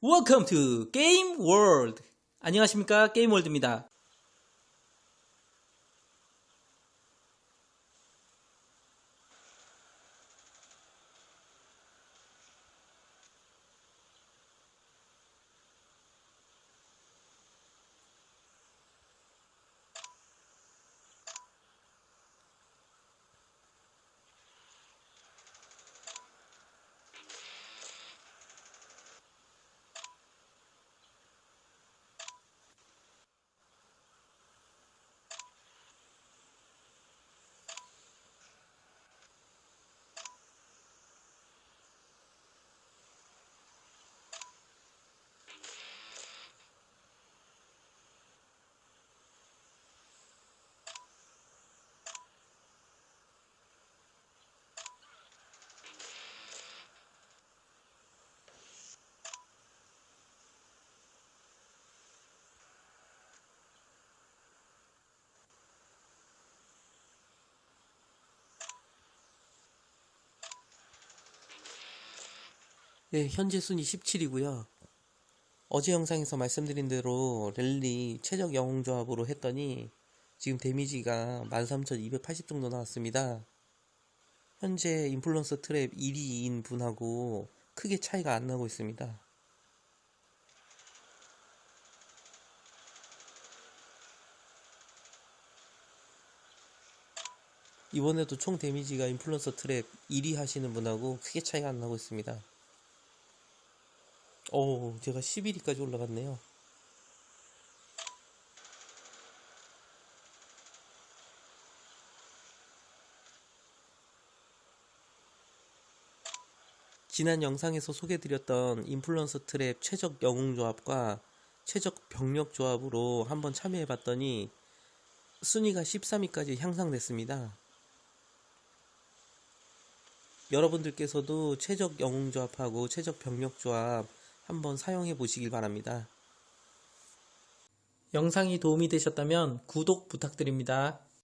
Welcome to Game World. 안녕하십니까? 게임 월드입니다. 네, 현재 순위 17이고요. 어제 영상에서 말씀드린 대로 랠리 최적 영웅 조합으로 했더니 지금 데미지가 13,280 정도 나왔습니다. 현재 인플루언서 트랩 1위인 분하고 크게 차이가 안 나고 있습니다. 이번에도 총 데미지가 인플루언서 트랩 1위 하시는 분하고 크게 차이가 안 나고 있습니다. 오, 제가 11위까지 올라갔네요. 지난 영상에서 소개드렸던 인플루언서 트랩 최적 영웅 조합과 최적 병력 조합으로 한번 참여해봤더니 순위가 13위까지 향상됐습니다. 여러분들께서도 최적 영웅 조합하고 최적 병력 조합 한번 사용해 보시길 바랍니다. 영상이 도움이 되셨다면 구독 부탁드립니다.